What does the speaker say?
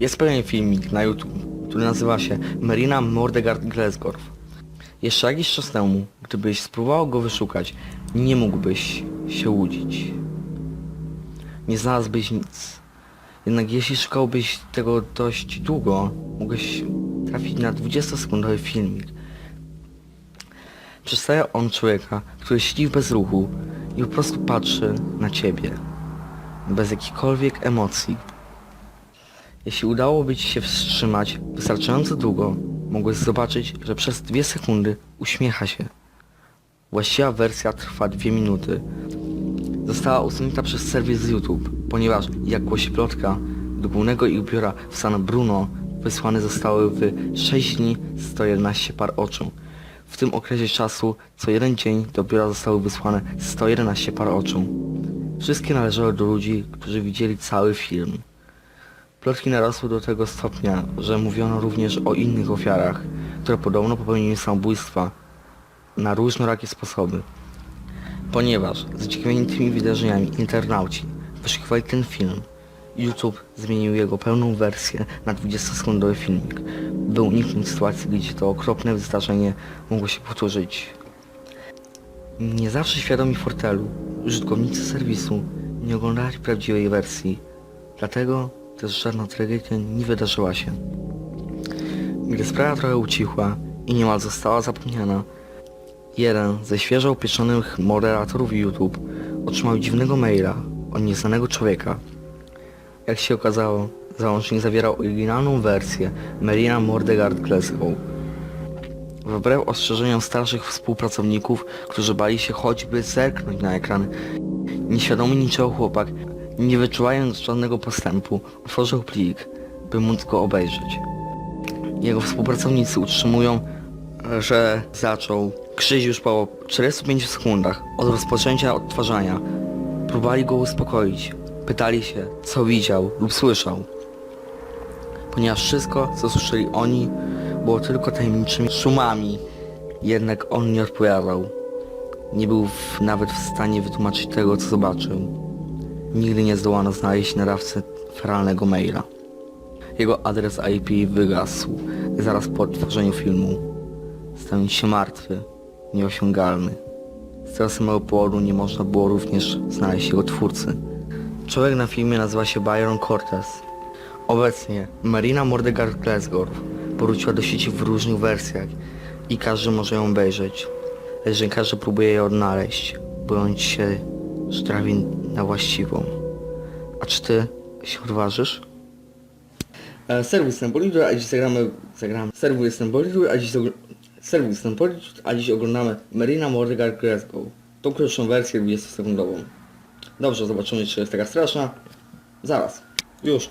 Jest pewien filmik na YouTube, który nazywa się Marina Mordegard Glesgorf. Jeszcze jakiś czas temu, gdybyś spróbował go wyszukać, nie mógłbyś się łudzić. Nie znalazłbyś nic. Jednak jeśli szukałbyś tego dość długo, mógłbyś trafić na 20-sekundowy filmik. Przedstawia on człowieka, który siedzi w bezruchu i po prostu patrzy na ciebie. Bez jakichkolwiek emocji. Jeśli udałoby ci się wstrzymać wystarczająco długo, mogłeś zobaczyć, że przez dwie sekundy uśmiecha się. Właściwa wersja trwa dwie minuty. Została usunięta przez serwis YouTube, ponieważ, jak głosi plotka, do głównego ich biura w San Bruno wysłane zostały w 6 dni 111 par oczu. W tym okresie czasu co jeden dzień do biura zostały wysłane 111 par oczu. Wszystkie należały do ludzi, którzy widzieli cały film. Plotki narosły do tego stopnia, że mówiono również o innych ofiarach, które podobno popełniły samobójstwa na różnorakie sposoby. Ponieważ zaciekawieni tymi wydarzeniami internauci wyszukiwali ten film, YouTube zmienił jego pełną wersję na 20-sekundowy filmik, by uniknąć sytuacji, gdzie to okropne zdarzenie mogło się powtórzyć. Nie zawsze świadomi fortelu, użytkownicy serwisu nie oglądali prawdziwej wersji, dlatego też żadna tragedia nie wydarzyła się. Gdy sprawa trochę ucichła i niemal została zapomniana, jeden ze świeżo upieczonych moderatorów YouTube otrzymał dziwnego maila od nieznanego człowieka. Jak się okazało, załącznik zawierał oryginalną wersję Melina Mordegard Glasgow. Wbrew ostrzeżeniom starszych współpracowników, którzy bali się choćby zerknąć na ekran, nieświadomy niczego chłopak, nie wyczuwając żadnego postępu, otworzył plik, by móc go obejrzeć. Jego współpracownicy utrzymują, że zaczął krzyć już po 45 sekundach od rozpoczęcia odtwarzania. Próbowali go uspokoić. Pytali się, co widział lub słyszał. Ponieważ wszystko, co słyszeli oni, było tylko tajemniczymi szumami. Jednak on nie odpowiadał. Nie był w, nawet w stanie wytłumaczyć tego, co zobaczył. Nigdy nie zdołano znaleźć nadawcy feralnego maila. Jego adres IP wygasł zaraz po odtworzeniu filmu. Stał się martwy, nieosiągalny. Z tego samego powodu nie można było również znaleźć jego twórcy. Człowiek na filmie nazywa się Byron Cortez. Obecnie Marina Mordegard Glasgow powróciła do sieci w różnych wersjach i każdy może ją obejrzeć. Lecz każdy próbuje je odnaleźć, bojąc się, że trafi na właściwą. A czy ty się odważysz? E, serwis jestem Bollywood, a dziś zagramy, zagramy. Serwis jestem Bollywood, a dziś Serwis jestem Bollywood, a dziś oglądamy Marina Mordegard Glasgow. Tą krótszą wersję 20-sekundową. Dobrze, zobaczymy czy jest taka straszna. Zaraz. Już.